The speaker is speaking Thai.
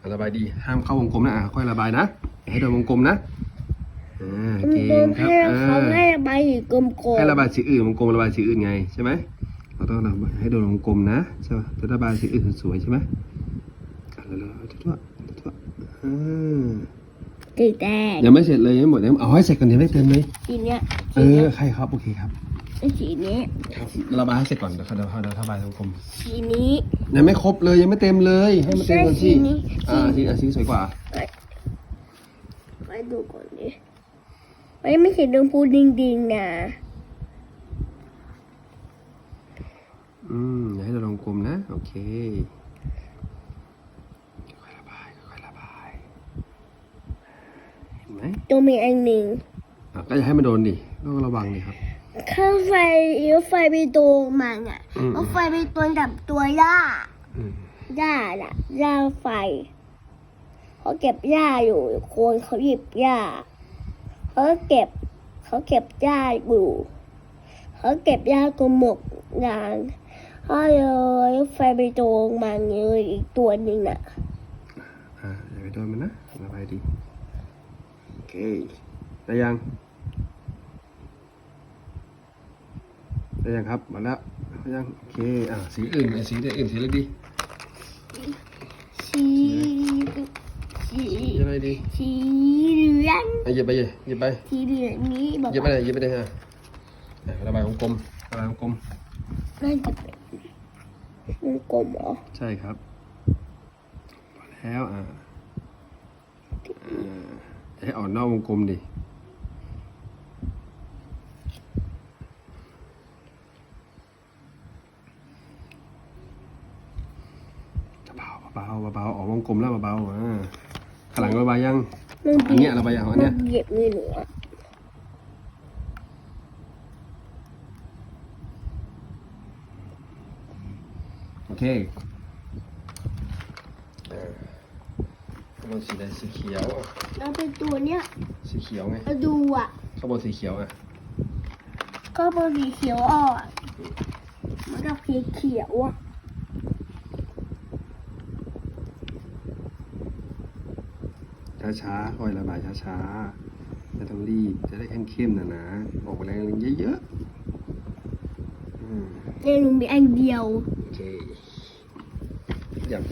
อะระบายดี ห้ามเข้าวงกลมนะอะค่อยระบายนะอย่าให้โดนวงกลมนะอ่าเก่งครับให้อ่เขาาให้ระบายสีกลมๆให้ระบายสีอื่นวงกลมระบายสีอื่นไงใช่ไหมเราต้องระบายให้โดนวงกลมนะใช่ไหมจะระบายสีอื่นสวยๆใช่ไหมอะเร็วๆทั่วๆทั่วๆอ่าสีแดงยังไม่เสร็จเลยยังไม่หมดยังเอาให้เสร็จก่อนยังไม่เต็มเลยสีเนี้ยเอสีอเนี้ยใครครับโอเคครับ สีนี้ครับระบายให้เสร็จก่อนเดี๋ยวเขาเดี๋ยวเขาเดี๋ยวระบายวงกลมสีนี้ยังไม่ครบเลยยังไม่เต็มเลยให้มันเต็มก่อนสิใช่สีนี้อ่าสีอะสีสวยกว่าไปดูก่อนดิไม่ไม่เห็นดวงพูดิงดิงๆนะอืมอย่าให้เราลงกลมนะ โอเคค่อยๆระบายค่อยๆระบายเห็นไหมตัวมีอันหนึ่งอะก็อย่าให้มันโดนดิ ต้องระวังดิครับข้าไฟรถไฟไปตรงมันอะอืมรถไฟไปตรงกับตัวหญ้าอืมหญ้าน่ะหญ้าไฟเขาเก็บหญ้าอยู่คนเขาหยิบหญ้าเขาเก็บเขาเก็บหญ้าอยู่เขาเก็บหญ้าตัวหมกนางเขาเลยรถไฟไปตรงมันเลยอีกตัวหนึ่งน่ะอ่าอย่าไปโดนมันนะระบายดี โอเคได้ยัง ได้ยังครับมาแล้วได้ยังโอเคอ่าสีอื่นอะสีอื่นสีอะไรดีสีสีสีอะไรดีสีเหลืองอะหยิบไปหยิบหยิบไปสีเหลืองนี้บอกหยิบไปเลยหยิบไปเลยอะอะระบายวงกลมระบายวงกลมน่าจะเป็นวงกลมเหรอใช่ครับพอแล้วอ่าอ่าอย่าให้อ่อนนอกวงกลมดิ เบาๆเบาๆเบาๆออกวงกลมแล้วเบาๆอ่าข้างหลังระบายยังมันอันเนี้ยระบายยังอันเนี้ยเหยียบมือหนูอะโอเคอ่าข้างบนสีอะไรสีเขียวอะแล้วเป็นตัวเนี้ยสีเขียวไงมาดูอะข้างบนสีเขียวอะก็เป็นสีเขียวอ่อนมันกับสีเขียวอะ ช้าๆคอยระบายช้าๆไม่ต้องรีบจะได้เข้มๆนะนะออกแรงเยอะๆอืมในหนูมีอันเดียวโอเคอย่าง